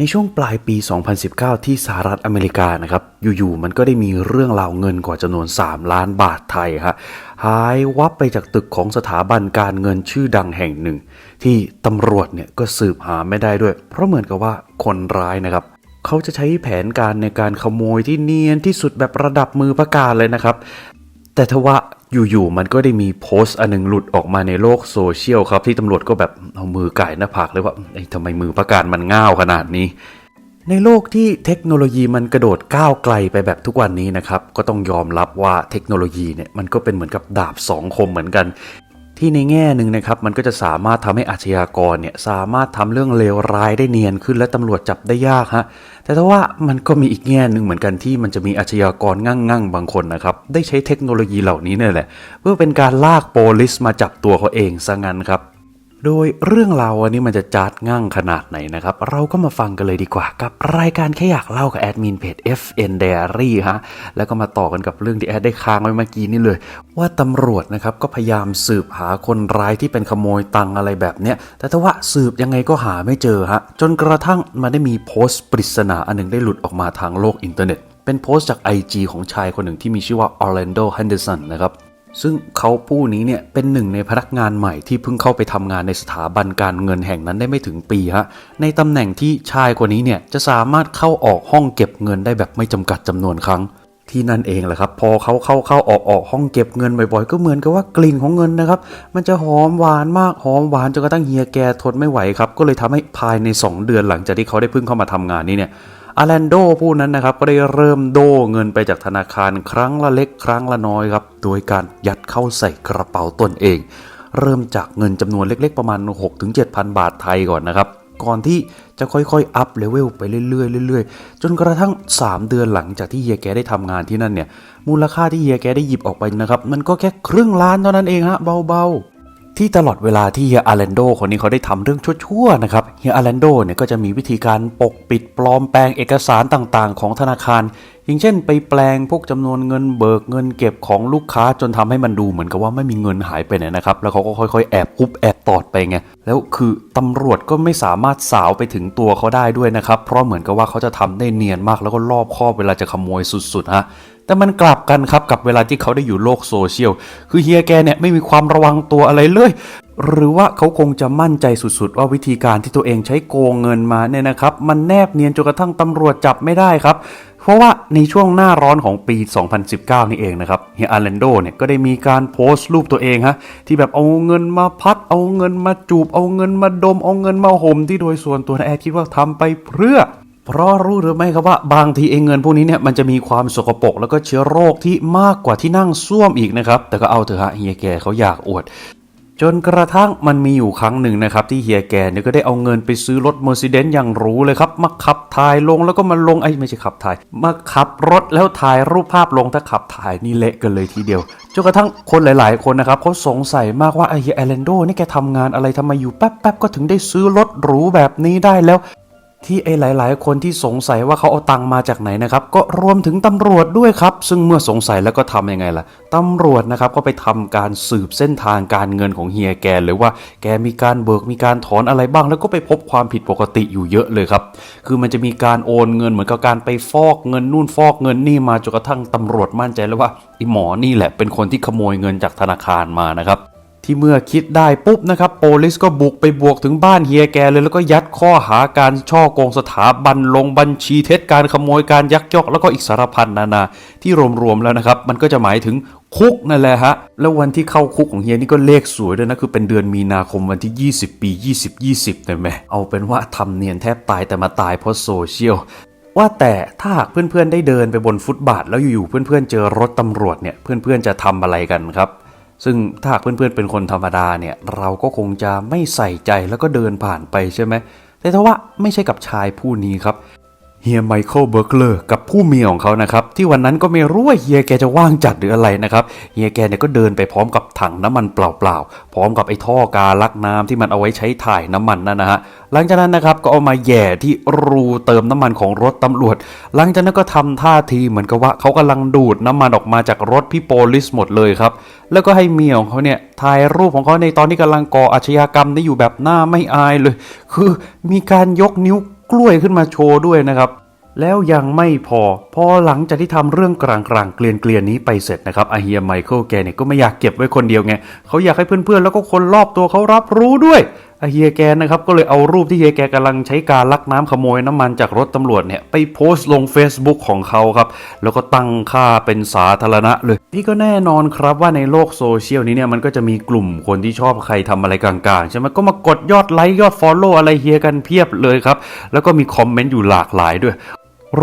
ในช่วงปลายปี 2019 ที่สหรัฐอเมริกานะครับ อยู่ๆ มันก็ได้มีเรื่องราวเงินกว่าจำนวน 3 ล้านบาทไทยฮะ หายวับไปจากตึกของสถาบันการเงินชื่อดังแห่งหนึ่ง ที่ตำรวจเนี่ยก็สืบหาไม่ได้ด้วย เพราะเหมือนกับว่าคนร้ายนะครับ เขาจะใช้แผนการในการขโมยที่เนียนที่สุดแบบระดับมือประกาศเลยนะครับ แต่ทว่า อยู่ๆมันก็ได้มีโพสต์อันหนึงหลุดออกมาในโลกโซเชียลครับ ที่ตำรวจก็แบบเอามือไก่หน้าผากเลยว่าไอ้ทำไมมือประกาศมันง่าวขนาดนี้ ในโลกที่เทคโนโลยีมันกระโดดก้าวไกลไปแบบทุกวันนี้นะครับ ก็ต้องยอมรับว่าเทคโนโลยีเนี่ยมันก็เป็นเหมือนกับดาบสองคมเหมือนกัน ที่ในแง่หนึ่งนะครับมันก็จะสามารถทำให้อาชญากรเนี่ยสามารถทำเรื่องเลวร้ายได้เนียนขึ้น และตำรวจจับได้ยากฮะแต่ถ้าว่ามันก็มีอีกแง่หนึ่งเหมือนกันที่มันจะมีอาชญากรงั่งๆบางคนนะครับได้ใช้เทคโนโลยีเหล่านี้เนี่ยแหละ เพื่อเป็นการลากโปลิสมาจับตัวเขาเองซะงั้นครับ โดยเรื่องราวอันนี้มันจะจัดง่างขนาดไหนนะครับ เราก็มาฟังกันเลยดีกว่า กับรายการแค่อยากเล่ากับแอดมินเพจ FN Diary ฮะ แล้วก็มาต่อกันกับเรื่องที่แอดได้ค้างไว้เมื่อกี้นี่เลย ว่าตำรวจนะครับก็พยายามสืบหาคนร้ายที่เป็นขโมยตังอะไรแบบเนี้ย แต่ถ้าว่าสืบยังไงก็หาไม่เจอฮะ จนกระทั่งมาได้มีโพสต์ปริศนาอันหนึงได้หลุดออกมาทางโลกอินเทอร์เน็ตเป็นโพสต์จาก IG ของชายคนหนึ่งที่มีชื่อว่า Orlando Henderson นะครับ ซึ่งเขาผู้นี้เนี่ยเป็นหนึ่งในพนักงานใหม่ที่เพิ่งเข้าไปทำงานในสถาบันการเงินแห่งนั้นได้ไม่ถึงปีฮะในตำแหน่งที่ชายคนนี้เนี่ยจะสามารถเข้าออกห้องเก็บเงินได้แบบไม่จำกัดจำนวนครั้ง ที่นั่นเองแหละครับ พอเขาเข้าเข้าออกออกห้องเก็บเงินบ่อยๆ ก็เหมือนกับว่ากลิ่นของเงินนะครับ มันจะหอมหวานมากหอมหวานจนกระทั่งเฮียแกทนไม่ไหวครับก็เลยทำให้ภายใน 2 เดือนหลังจากที่เขาได้เพิ่งเข้ามาทำงานนี้เนี่ย อาแลนโดผู้นั้นนะครับก็ได้เริ่มโดเงินไปจากธนาคารครั้งละเล็กครั้งละน้อยครับ โดยการยัดเข้าใส่กระเป๋าตนเอง เริ่มจากเงินจำนวนเล็กๆประมาณ 6-7,000 บาทไทยก่อนนะครับก่อนที่จะค่อยๆ อัพเลเวลไปเรื่อยๆเรื่อยๆ จนกระทั่ง 3 เดือนหลังจากที่เฮียแกได้ทำงานที่นั่นเนี่ย มูลค่าที่เฮียแกได้หยิบออกไปนะครับ มันก็แค่ครึ่งล้านเท่านั้นเองฮะเบาๆ ที่ตลอดเวลาที่เฮียอาร์แลนโดคนนี้เขาได้ทำเรื่องชั่วๆนะครับเฮียอาร์แลนโดเนี่ยก็จะมีวิธีการปกปิดปลอมแปลงเอกสารต่างๆ ของธนาคาร อย่างเช่น ไปแปลงพวกจำนวนเงินเบิกเงินเก็บของลูกค้าจนทำให้มันดูเหมือนกับว่าไม่มีเงินหายไปไหนนะครับ แล้วเขาก็ค่อยๆแอบคุบแอบตอดไปไงแล้วคือตำรวจก็ไม่สามารถสาวไปถึงตัวเขาได้ด้วยนะครับเพราะเหมือนกับว่าเขาจะทำได้เนียนมากแล้วก็รอบคอบเวลาจะขโมยสุดๆฮะ แต่มันกลับกันครับกับเวลาที่เขาได้อยู่โลกโซเชียล คือเฮียแกเนี่ยไม่มีความระวังตัวอะไรเลย หรือว่าเขาคงจะมั่นใจสุดๆ ว่าวิธีการที่ตัวเองใช้โกงเงินมาเนี่ยนะครับ มันแนบเนียนจนกระทั่งตำรวจจับไม่ได้ครับ เพราะว่าในช่วงหน้าร้อนของปี 2019 นี่เองนะครับเฮียอาร์แลนโดเนี่ยก็ได้มีการโพสต์รูปตัวเองฮะที่แบบเอาเงินมาพัด เอาเงินมาจูบ เอาเงินมาดม เอาเงินมาห่มที่โดยส่วนตัวนะแอดคิดว่าทำไปเพื่อ เพราะรู้หรือไม่ครับว่าบางทีเองเงินพวกนี้เนี่ยมันจะมีความสกปรกแล้วก็เชื้อโรคที่มากกว่าที่นั่งซ่วมอีกนะครับ แต่ก็เอาเถอะฮะเฮียแกเขาอยากอวด จนกระทั่งมันมีอยู่ครั้งหนึ่งนะครับ ที่เฮียแกเนี่ยก็ได้เอาเงินไปซื้อรถ Mercedes อย่างหรูเลยครับ มาขับถ่ายลงแล้วก็มาลงไอ้ไม่ใช่ขับถ่าย มาขับรถแล้วถ่ายรูปภาพลงถ้าขับถ่ายนี่เละกันเลยทีเดียวจนกระทั่งคนหลาย ๆ คนนะครับเขาสงสัยมากว่าไอ้เฮียแอลแลนโดนี่แกทำงานอะไรทำไมอยู่แป๊บๆก็ถึงได้ซื้อรถหรูแบบนี้ได้แล้ว ที่ไอ้หลาย ๆ คนที่สงสัยว่าเขาเอาตังมาจากไหนนะครับ ก็รวมถึงตำรวจด้วยครับ ซึ่งเมื่อสงสัยแล้วก็ทำยังไงล่ะตำรวจนะครับก็ไปทำการสืบเส้นทางการเงินของเฮียแกเลยว่าแกมีการเบิกมีการถอนอะไรบ้าง แล้วก็ไปพบความผิดปกติอยู่เยอะเลยครับ คือมันจะมีการโอนเงินเหมือนกับการไปฟอกเงินนู่นฟอกเงินนี่มาจนกระทั่งตำรวจมั่นใจแล้วว่าไอ้หมอนี่แหละเป็นคนที่ขโมยเงินจากธนาคารมานะครับ ที่เมื่อคิดได้ปุ๊บนะครับโปลิสก็บุกไปบวกถึงบ้านเฮียแกเลยแล้วก็ยัดข้อหาการช่อโกงสถาบันลงบัญชีเท็จการขโมยการยักยอกแล้วก็อีกสารพันนานาที่รวมๆแล้วนะครับ มันก็จะหมายถึงคุกนั่นแหละฮะ แล้ววันที่เข้าคุกของเฮียนี่ก็เลขสวยด้วยนะ คือเป็นเดือนมีนาคมวันที่ 20 ปี 2020เลยไหมเอาเป็นว่าทำเนียนแทบตายแต่มาตายเพราะโซเชียลว่าแต่ถ้าหากเพื่อนๆได้เดินไปบนฟุตบาท แล้วอยู่ๆเพื่อนๆเจอรถตำรวจเนี่ยเพื่อนๆจะทำอะไรกันครับ ซึ่งถ้าหากเพื่อนๆเป็นคนธรรมดาเนี่ยเราก็คงจะไม่ใส่ใจแล้วก็เดินผ่านไปใช่ไหมแต่ถ้าว่าไม่ใช่กับชายผู้นี้ครับ เฮียไมเคิลเบิร์กเลอร์กับผู้เมียของเขานะครับ ที่วันนั้นก็ไม่รู้ว่าเฮียแกจะว่างจัดหรืออะไรนะครับ เฮียแกเนี่ยก็เดินไปพร้อมกับถังน้ำมันเปล่าๆ พร้อมกับไอ้ท่อกาลักน้ำที่มันเอาไว้ใช้ถ่ายน้ำมันนั่นนะฮะ หลังจากนั้นนะครับก็เอามาแย่ที่รูเติมน้ำมันของรถตำรวจ หลังจากนั้นก็ทำท่าทีเหมือนกับว่าเขากำลังดูดน้ำมันออกมาจากรถพี่โปลิสหมดเลยครับ แล้วก็ให้เมียของเขาเนี่ยถ่ายรูปของเขาในตอนที่กำลังก่ออาชญากรรมได้อยู่แบบหน้าไม่อายเลย คือมีการยกนิ้ว กล้วยขึ้นมาโชว์ด้วยนะครับแล้วยังไม่พอ พอหลังจากที่ทำเรื่องกลางๆเกลียนๆนี้ไปเสร็จนะครับอาเฮียไมเคิลแกเนี่ยก็ไม่อยากเก็บไว้คนเดียวไงเขาอยากให้เพื่อนๆ แล้วก็คนรอบตัวเขารับรู้ด้วย เฮียแกนะครับก็เลยเอารูปที่เฮียแกกำลังใช้การลักน้ำขโมยน้ำมันจากรถตำรวจเนี่ยไปโพสต์ลง Facebook ของเขาครับแล้วก็ตั้งค่าเป็นสาธารณะเลย นี่ก็แน่นอนครับว่าในโลกโซเชียลนี้เนี่ยมันก็จะมีกลุ่มคนที่ชอบใครทำอะไรกลางๆใช่ไหมก็มากดยอดไลค์ยอดฟอลโล่อะไรเฮียกันเพียบเลยครับแล้วก็มีคอมเมนต์อยู่หลากหลายด้วย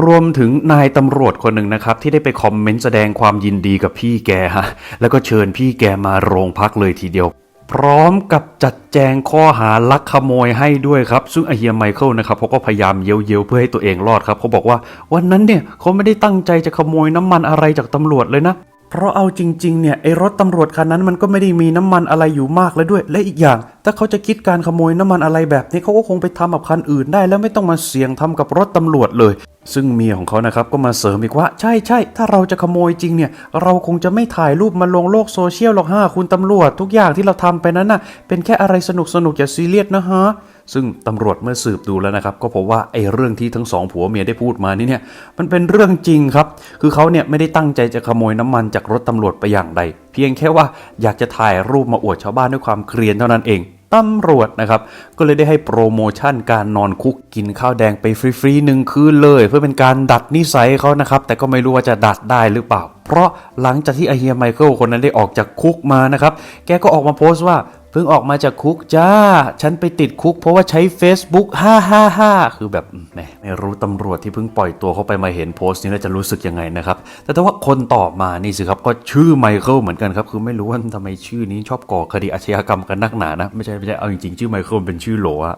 รวมถึงนายตำรวจคนหนึ่งนะครับ ที่ได้ไปคอมเมนต์แสดงความยินดีกับพี่แกฮะแล้วก็เชิญพี่แกมาโรงพักเลยทีเดียว พร้อมกับจัดแจงข้อหาลักขโมยให้ด้วยครับ ซึ่งไอเฮียไมเคิลนะครับเขาก็พยายามเย้ยวๆเพื่อให้ตัวเองรอดครับเขาบอกว่าวันนั้นเนี่ยเขาไม่ได้ตั้งใจจะขโมยน้ำมันอะไรจากตำรวจเลยนะ เพราะเอาจริงๆเนี่ยไอรถตำรวจคันนั้นมันก็ไม่ได้มีน้ำมันอะไรอยู่มากแล้วด้วย และอีกอย่าง ถ้าเขาจะคิดการขโมยน้ำมันอะไรแบบนี้เขาก็คงไปทำกับคันอื่นได้ แล้วไม่ต้องมาเสี่ยงทำกับรถตำรวจเลย ซึ่งเมียของเขานะครับก็มาเสริมอีกว่าใช่ใช่ถ้าเราจะขโมยจริงเนี่ย เราคงจะไม่ถ่ายรูปมาลงโลกโซเชียลหรอกฮะคุณตำรวจ ทุกอย่างที่เราทำไปนั้นน่ะเป็นแค่อะไรสนุกสนุกอย่าซีเรียสนะฮะ ซึ่งตำรวจเมื่อสืบดูแล้วนะครับ ก็พบว่าไอ้เรื่องที่ทั้งสองผัวเมียได้พูดมานี่เนี่ยมันเป็นเรื่องจริงครับ คือเขาเนี่ยไม่ได้ตั้งใจจะขโมยน้ำมันจากรถตำรวจไปอย่างใด เพียงแค่ว่าอยากจะถ่ายรูปมาอวดชาวบ้านด้วยความเครียดเท่านั้นเองตำรวจนะครับ ก็เลยได้ให้โปรโมชั่นการนอนคุกกินข้าวแดงไปฟรีๆหนึ่งคืนเลย เพื่อเป็นการดัดนิสัยเขานะครับ แต่ก็ไม่รู้ว่าจะดัดได้หรือเปล่า เพราะหลังจากที่ไอเฮียไมเคิลคนนั้นได้ออกจากคุกมานะครับ แกก็ออกมาโพสต์ว่า พิ่งออกมาจากคุกจ้า ฉันไปติดคุกเพราะว่าใช้ Facebook 555 คือแบบแหมไม่รู้ตำรวจที่เพิ่งปล่อยตัวเข้าไปมาเห็นโพสต์นี้แล้วจะรู้สึกยังไงนะครับ แต่ถ้าว่าคนต่อมานี่สิครับ ก็ชื่อไมเคิลเหมือนกันครับ คือไม่รู้ว่าทำไมชื่อนี้ชอบก่อคดีอาชญากรรมกันนักหนานะ ไม่ใช่ไม่ใช่เอาจริงๆ ชื่อไมเคิลเป็นชื่อโหลอะ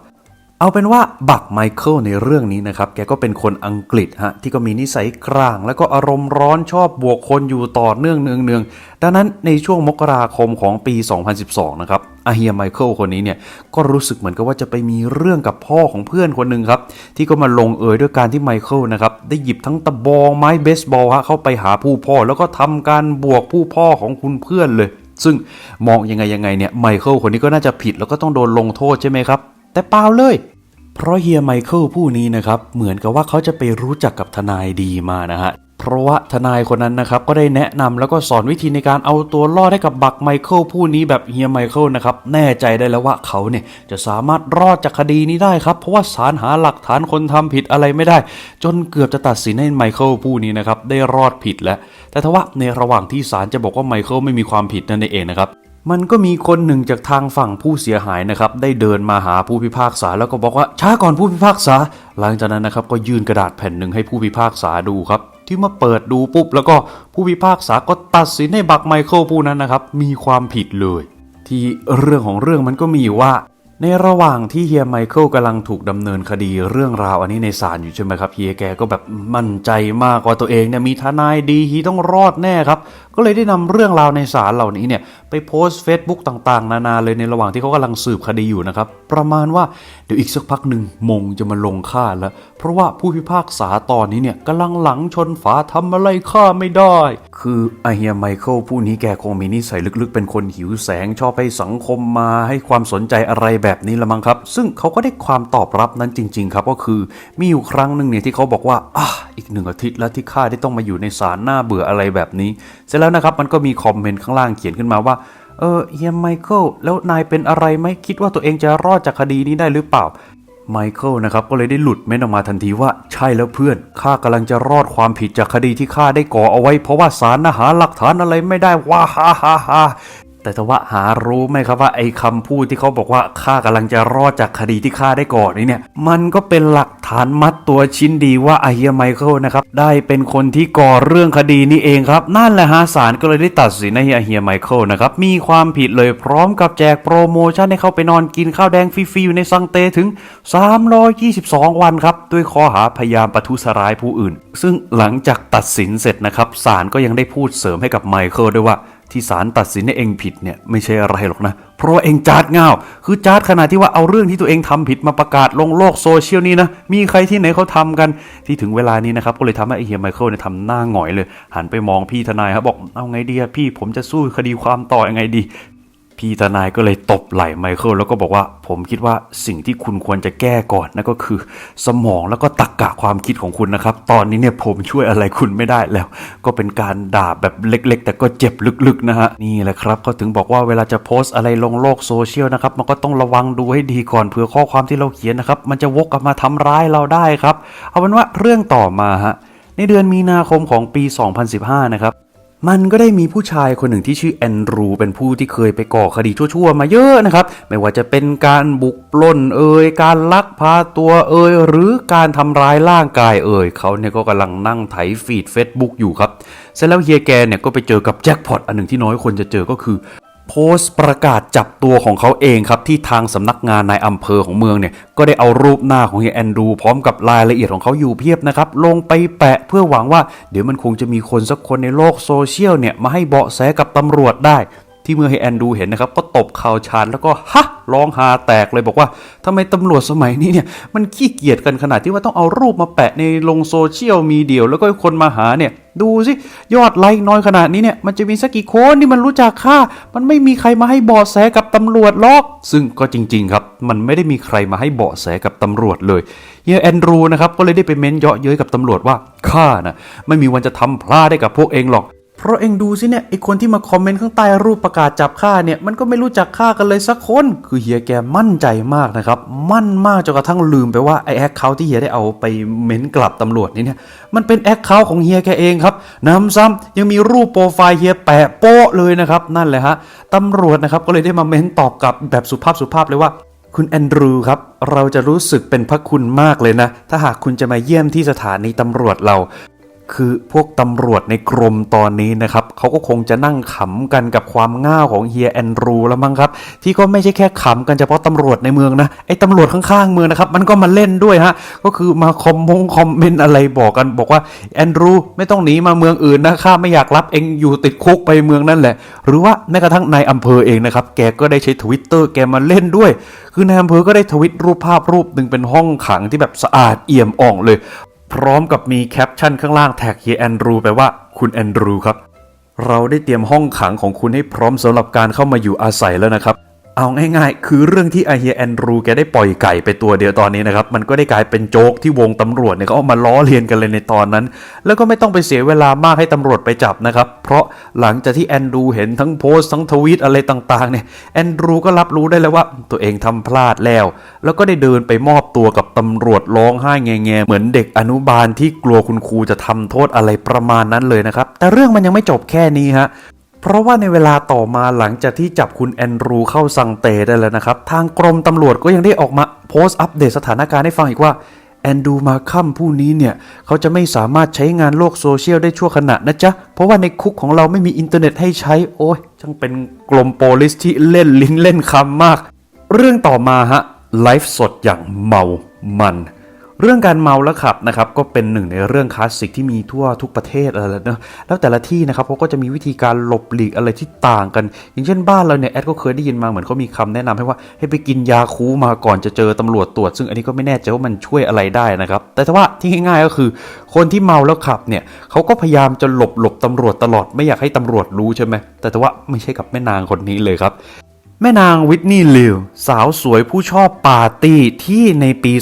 เอาเป็นว่าบักไมเคิลในเรื่องนี้นะครับ แกก็เป็นคนอังกฤษฮะที่ก็มีนิสัยกลาง แล้วก็อารมณ์ร้อนชอบบวกคนอยู่ต่อเนื่องเนืองเนืองๆดังนั้นในช่วงมกราคมของปี 2012 นะครับอาเฮียไมเคิลคนนี้เนี่ยก็รู้สึกเหมือนกับว่าจะไปมีเรื่องกับพ่อของเพื่อนคนหนึ่งครับ ที่ก็มาลงเอยด้วยการที่ไมเคิลนะครับ ได้หยิบทั้งตะบองไม้เบสบอลฮะเข้าไปหาผู้พ่อ แล้วก็ทำการบวกผู้พ่อของคุณเพื่อนเลย ซึ่งมองยังไงยังไงเนี่ยไมเคิลคนนี้ก็น่าจะผิดแล้วก็ต้องโดนลงโทษใช่ไหมครับ แต่เปล่าเลย เพราะเฮียไมเคิลผู้นี้นะครับเหมือนกับว่าเขาจะไปรู้จักกับทนายดีมานะฮะเพราะว่าทนายคนนั้นนะครับก็ได้แนะนำแล้วก็สอนวิธีในการเอาตัวรอดให้กับบักไมเคิลผู้นี้แบบเฮียไมเคิลนะครับแน่ใจได้แล้วว่าเขาเนี่ยจะสามารถรอดจากคดีนี้ได้ครับ เพราะว่าศาลหาหลักฐานคนทำผิดอะไรไม่ได้ จนเกือบจะตัดสินให้ไมเคิลผู้นี้นะครับได้รอดผิดแล้ว แต่ทว่าในระหว่างที่ศาลจะบอกว่าไมเคิลไม่มีความผิดนั่นเองนะครับ มันก็มีคนหนึ่งจากทางฝั่งผู้เสียหายนะครับ ได้เดินมาหาผู้พิพากษาแล้วก็บอกว่าช้าก่อนผู้พิพากษา หลังจากนั้นนะครับก็ยื่นกระดาษแผ่นหนึ่งให้ผู้พิพากษาดูครับ ที่มาเปิดดูปุ๊บ แล้วก็ผู้พิพากษาก็ตัดสินให้บักไมเคิลผู้นั้นนะครับ มีความผิดเลย ที่เรื่องของเรื่องมันก็มีว่า ในระหว่างที่เฮียไมเคิลกำลังถูกดำเนินคดีเรื่องราวอันนี้ในศาลอยู่ใช่ไหมครับเฮียแกก็แบบมั่นใจมากว่าตัวเองเนี่ยมีทนายดีฮีต้องรอดแน่ครับ ก็เลยได้นำเรื่องราวในศาลเหล่านี้เนี่ยไปโพสต์ Facebook ต่างๆ นานาเลยในระหว่างที่เขากำลังสืบคดีอยู่นะครับ ประมาณว่าเดี๋ยวอีกสักพักหนึ่งมงจะมาลงฆ่าแล้ว เพราะว่าผู้พิพากษาตอนนี้เนี่ยกำลังหลังชนฝาทำอะไรฆ่าไม่ได้ คือไอเฮียไมเคิลผู้นี้แกคงมีนิสัยลึกๆ เป็นคนหิวแสงชอบให้สังคมมาให้ความสนใจอะไรแบบแบบนี้ละมั้งครับ ซึ่งเขาก็ได้ความตอบรับนั้นจริง ๆ ครับก็คือมีอยู่ครั้งหนึ่งเนี่ยที่เขาบอกว่าอะอีกหนึ่งอาทิตย์แล้วที่ข้าได้ต้องมาอยู่ในศาลหน้าเบื่ออะไรแบบนี้ เสร็จแล้วนะครับมันก็มีคอมเมนต์ข้างล่างเขียนขึ้นมาว่าเออเฮียไมเคิลแล้วนายเป็นอะไรไหมคิดว่าตัวเองจะรอดจากคดีนี้ได้หรือเปล่าไมเคิลนะครับก็เลยได้หลุดเม้นออกมาทันทีว่าใช่แล้วเพื่อนข้ากำลังจะรอดความผิดจากคดีที่ข้าได้ก่อเอาไว้ เพราะว่าศาลน่ะหาหลักฐานอะไรไม่ได้ว้าฮ่าฮ่าฮ่า แต่ทว่าหารู้ไหมครับว่าไอ้คำพูดที่เขาบอกว่าข้ากำลังจะรอดจากคดีที่ข้าได้ก่อนี้เนี่ย มันก็เป็นหลักฐานมัดตัวชิ้นดีว่าไอเฮียไมเคิลนะครับได้เป็นคนที่ก่อเรื่องคดีนี้เองครับ นั่นแหละฮะศาลก็เลยได้ตัดสินให้ไอเฮียไมเคิลนะครับมีความผิดเลยพร้อมกับแจกโปรโมชั่นให้เขาไปนอนกินข้าวแดงฟรีๆอยู่ในซังเตถึง 322 วันครับด้วยข้อหาพยายามประทุษร้ายผู้อื่น ซึ่งหลังจากตัดสินเสร็จนะครับศาลก็ยังได้พูดเสริมให้กับไมเคิลด้วยว่า ที่ศาลตัดสินให้เองผิดเนี่ยไม่ใช่อะไรหรอกนะ เพราะว่าเองจาดเงาคือจาดขนาดที่ว่าเอาเรื่องที่ตัวเองทำผิดมาประกาศลงโลกโซเชียลนี่นะ มีใครที่ไหนเขาทำกันที่ถึงเวลานี้นะครับ ก็เลยทำให้ไอเฮียไมเคิลเนี่ยทำหน้าหงอยเลย หันไปมองพี่ทนายครับบอกเอาไงดีพี่ผมจะสู้คดีความต่อยังไงดี พี่ทนายก็เลยตบไหล่ไมเคิลแล้วก็บอกว่าผมคิดว่าสิ่งที่คุณควรจะแก้ก่อนนั่นก็คือ สมองแล้วก็ตรกกะความคิดของคุณนะครับ ตอนนี้เนี่ยผมช่วยอะไรคุณไม่ได้แล้ว ก็เป็นการด่าแบบเล็ก ๆ แต่ก็เจ็บลึกๆนะฮะนี่แหละครับเขาถึงบอกว่าเวลาจะโพสต์อะไรลงโลกโซเชียลนะครับมันก็ต้องระวังดูให้ดีก่อนเผื่อข้อความที่เราเขียนนะครับมันจะวกกลับมาทำร้ายเราได้ครับเอาเป็นว่าเรื่องต่อมาฮะในเดือนมีนาคมของปี 2015 นะครับ มันก็ได้มีผู้ชายคนหนึ่งที่ชื่อแอนดรู เป็นผู้ที่เคยไปก่อคดีชั่วๆ มาเยอะนะครับ ไม่ว่าจะเป็นการบุกปล้นเอ่ยการลักพาตัวเอ่ยหรือการทำร้ายร่างกายเอ่ยเขาเนี่ยก็กำลังนั่งไถฟีดเฟซบุ๊กอยู่ครับ เสร็จแล้วเฮียแกเนี่ยก็ไปเจอกับแจ็คพอตอันหนึ่งที่น้อยคนจะเจอก็คือโพสต์ประกาศ จับตัวของเขาเองครับที่ทางสำนักงานนายอำเภอของเมืองเนี่ยก็ได้เอารูปหน้าของเฮียแอนดูพร้อมกับรายละเอียดของเขาอยู่เพียบนะครับลงไปแปะเพื่อหวังว่า เดี๋ยวมันคงจะมีคนสักคนในโลกโซเชียลเนี่ยมาให้เบาะแสกับตำรวจได้ ที่เมื่อเฮียแอนดูเห็นนะครับ ก็ตบข่าวชานแล้วก็ฮะร้องฮาแตกเลยบอกว่าทำไมตำรวจสมัยนี้เนี่ย มันขี้เกียจกันขนาดที่ว่าต้องเอารูปมาแปะในลงโซเชียลมีเดียแล้วก็คนมาหาเนี่ย ดูสิ ยอดไลค์น้อยขนาดนี้เนี่ย มันจะมีสักกี่คนที่มันรู้จักค่ามันไม่มีใครมาให้เบาะแสกับตำรวจหรอก ซึ่งก็จริง ๆ ครับ มันไม่ได้มีใครมาให้เบาะแสกับตำรวจเลยเฮียแอนดรูนะครับก็เลยได้ไปเม้นเยาะเย้ยกับตำรวจว่าข้านะไม่มีวันจะทำพลาดได้กับพวกเองหรอก เพราะเองดูสิเนี่ยไอคนที่มาคอมเมนต์ข้างใต้รูปประกาศจับข้าเนี่ยมันก็ไม่รู้จักข้ากันเลยสักคน คือเฮียแกมั่นใจมากนะครับ มั่นมากจนกระทั่งลืมไปว่าไอแอคเคาท์ที่เฮียได้เอาไปเม้นกลับตำรวจนี่เนี่ยมันเป็นแอคเคาท์ของเฮียแกเองครับน้ำซ้ำยังมีรูปโปรไฟล์เฮียแปะโป๊ะเลยนะครับนั่นแหละฮะตำรวจนะครับก็เลยได้มาเม้นตอบกลับแบบสุภาพสุภาพเลยว่าคุณแอนดรูครับ เราจะรู้สึกเป็นพระคุณมากเลยนะ ถ้าหากคุณจะมาเยี่ยมที่สถานีตำรวจเรา คือพวกตำรวจในกรมตอนนี้นะครับเขาก็คงจะนั่งขำกันกับความง่าวของเฮียแอนดรูแล้วมั้งครับ ที่ก็ไม่ใช่แค่ขำกันเฉพาะตำรวจในเมืองนะไอ้ตำรวจข้างๆเมืองนะครับมันก็มาเล่นด้วยฮะก็คือมาคอมมงคอมเมนต์อะไรบอกกันบอกว่าแอนดรูไม่ต้องหนีมาเมืองอื่นนะข้าไม่อยากรับเองอยู่ติดคุกไปเมืองนั่นแหละ หรือว่าแม้กระทั่งนายอำเภอเองนะครับแกก็ได้ใช้ทวิตเตอร์แกมาเล่นด้วย คือนายอำเภอก็ได้ทวิตรูปภาพรูปหนึ่งเป็นห้องขังที่แบบสะอาดเอี่ยมอ่องเลย พร้อมกับมีแคปชั่นข้างล่างแท็กเฮียแอนดรูไปว่าคุณแอนดรูครับ เราได้เตรียมห้องขังของคุณให้พร้อมสำหรับการเข้ามาอยู่อาศัยแล้วนะครับ เอาง่ายๆ คือเรื่องที่ไอเฮียแอนดรูแกได้ปล่อยไก่ไปตัวเดียวตอนนี้นะครับ มันก็ได้กลายเป็นโจ๊กที่วงตำรวจเนี่ยเขาเอามาล้อเลียนกันเลยในตอนนั้น แล้วก็ไม่ต้องไปเสียเวลามากให้ตำรวจไปจับนะครับ เพราะหลังจากที่แอนดรูเห็นทั้งโพสต์ทั้งทวีตอะไรต่างๆเนี่ยแอนดรูก็รับรู้ได้แล้วว่าตัวเองทำพลาดแล้ว แล้วก็ได้เดินไปมอบตัวกับตำรวจร้องไห้แงๆเหมือนเด็กอนุบาลที่กลัวคุณครูจะทำโทษอะไรประมาณนั้นเลยนะครับแต่เรื่องมันยังไม่จบแค่นี้ฮะ เพราะว่าในเวลาต่อมาหลังจากที่จับคุณแอนดรูเข้าสังเตได้แล้วนะครับ ทางกรมตำรวจก็ยังได้ออกมาโพสต์อัปเดตสถานการณ์ให้ฟังอีกว่าแอนดูมาคัมผู้นี้เนี่ย เขาจะไม่สามารถใช้งานโลกโซเชียลได้ชั่วขณะนะจ๊ะ เพราะว่าในคุกของเราไม่มีอินเทอร์เน็ตให้ใช้ โอ้ยช่างเป็นกลมโปลิสที่เล่นลิ้นเล่นคำมาก เรื่องต่อมาฮะ ไลฟ์สดอย่างเมามัน เรื่องการเมาแล้วขับนะครับก็เป็นหนึ่งในเรื่องคลาสสิกที่มีทั่วทุกประเทศอะไรเนะแล้วแต่ละที่นะครับเขาก็จะมีวิธีการหลบหลีกอะไรที่ต่างกัน อย่างเช่นบ้านเราเนี่ยแอดก็เคยได้ยินมาเหมือนเขามีคำแนะนำให้ว่าให้ไปกินยาคูมาก่อนจะเจอตำรวจตรวจ ซึ่งอันนี้ก็ไม่แน่ใจว่ามันช่วยอะไรได้นะครับ แต่ถ้าว่าที่ง่ายๆก็คือ คนที่เมาแล้วขับเนี่ยเขาก็พยายามจะหลบหลบตำรวจตลอดไม่อยากให้ตำรวจรู้ใช่ไหมแต่ถ้าว่าไม่ใช่กับแม่นางคนนี้เลยครับ แม่นางวิทนี่ลิวสาวสวยผู้ชอบปาร์ตี้ที่ในปี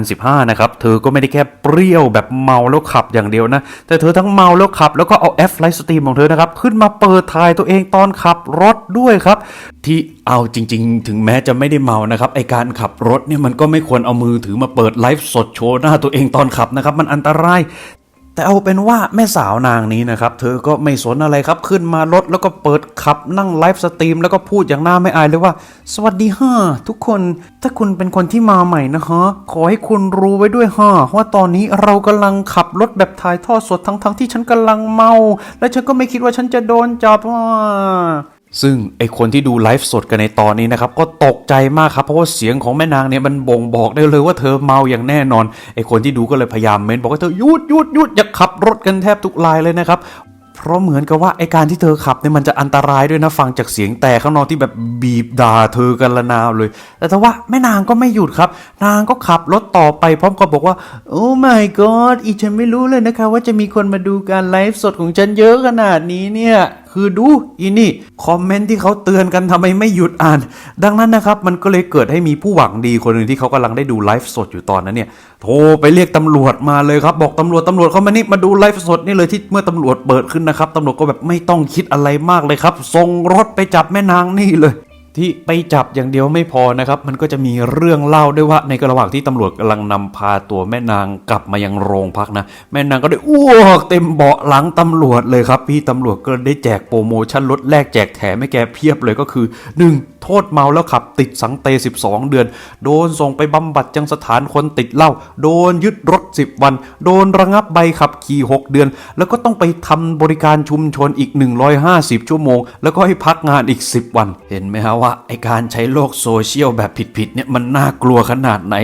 2015 นะครับ เธอก็ไม่ได้แค่เปรี้ยวแบบเมาแล้วขับอย่างเดียวนะ แต่เธอทั้งเมาแล้วขับ แล้วก็เอาแอปไลฟ์สตรีมของเธอนะครับ ขึ้นมาเปิดถ่ายตัวเองตอนขับรถด้วยครับ ที่เอาจริง ๆ ถึงแม้จะไม่ได้เมานะครับ ไอการขับรถเนี่ยมันก็ไม่ควรเอามือถือมาเปิดไลฟ์สดโชว์หน้าตัวเองตอนขับนะครับมันอันตราย แต่เอาเป็นว่าแม่สาวนางนี้นะครับ เธอก็ไม่สนอะไรครับขึ้นมารถแล้วก็เปิดขับนั่งไลฟ์สตรีมแล้วก็พูดอย่างหน้าไม่อายเลยว่า สวัสดีฮะทุกคนถ้าคุณเป็นคนที่มาใหม่นะฮะขอให้คุณรู้ไว้ด้วยฮะว่าตอนนี้เรากำลังขับรถแบบถ่ายทอดสดทั้งๆที่ฉันกำลังเมา และฉันก็ไม่คิดว่าฉันจะโดนจับว่า ซึ่งไอคนที่ดูไลฟ์สดกันในตอนนี้นะครับ ก็ตกใจมากครับ เพราะว่าเสียงของแม่นางเนี่ยมันบ่งบอกได้เลยว่าเธอเมาอย่างแน่นอนไอคนที่ดูก็เลยพยายามเม้นบอกว่าเธอหยุดหยุดหยุดอย่าขับรถกันแทบทุกรายเลยนะครับเพราะเหมือนกับว่าไอการที่เธอขับเนี่ยมันจะอันตรายด้วยนะฟังจากเสียงแต่ข้างนอกที่แบบบีบด่าเธอกันละนาวเลย แต่ถ้าว่าแม่นางก็ไม่หยุดครับ นางก็ขับรถต่อไปพร้อมกับบอกว่า โอ้ my god อีฉันไม่รู้เลยนะคะ ว่าจะมีคนมาดูการไลฟ์สดของฉันเยอะขนาดนี้เนี่ย คือดูอีนี่คอมเมนต์ที่เขาเตือนกันทำไมไม่หยุดอ่าน ดังนั้นนะครับมันก็เลยเกิดให้มีผู้หวังดีคนหนึ่งที่เขากำลังได้ดูไลฟ์สดอยู่ตอนนั้นเนี่ยโทรไปเรียกตำรวจมาเลยครับ บอกตำรวจตำรวจเขามานี่มาดูไลฟ์สดนี่เลยที่เมื่อตำรวจเปิดขึ้นนะครับตำรวจก็แบบไม่ต้องคิดอะไรมากเลยครับส่งรถไปจับแม่นางนี่เลย ที่ไปจับอย่างเดียวไม่พอนะครับ มันก็จะมีเรื่องเล่าด้วยว่าในระหว่างที่ตำรวจกำลังนำพาตัวแม่นางกลับมายังโรงพักนะ แม่นางก็ได้อ้วกเต็มเบาะหลังตำรวจเลยครับ พี่ตำรวจก็ได้แจกโปรโมชั่นลดแลกแจกแถมให้แกเพียบเลยก็คือ 1. โทษเมาแล้วขับติดสังเต 12 เดือน โดนส่งไปบำบัดยังสถานคนติดเหล้าโดนยึดรถ 10วัน โดนระงับใบขับขี่ 6 เดือน แล้วก็ต้องไปทำบริการชุมชนอีก 150 ชั่วโมง แล้วก็ให้พักงานอีก 10 วัน เห็นไหมฮะว่าไอการใช้โลกโซเชียลแบบผิดๆเนี่ยมันน่ากลัวขนาดไหน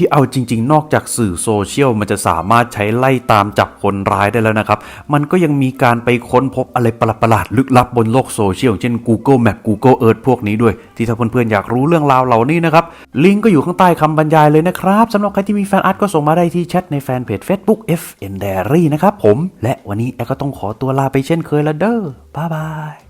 ที่เอาจริง ๆ นอกจากสื่อโซเชียลมันจะสามารถใช้ไล่ตามจับคนร้ายได้แล้วนะครับ มันก็ยังมีการไปค้นพบอะไรประหลาดๆลึกลับบนโลกโซเชียลเช่น Google Map Google Earth พวกนี้ด้วย ที่ถ้าเพื่อนๆอยากรู้เรื่องราวเหล่านี้นะครับ ลิงก์ก็อยู่ข้างใต้คำบรรยายเลยนะครับสำหรับใครที่มีแฟนอาร์ตก็ส่งมาได้ที่แชทในแฟนเพจ Facebook FN Diary นะครับผมและวันนี้แอร์ก็ต้องขอตัวลาไปเช่นเคยละเด้อบ๊ายบาย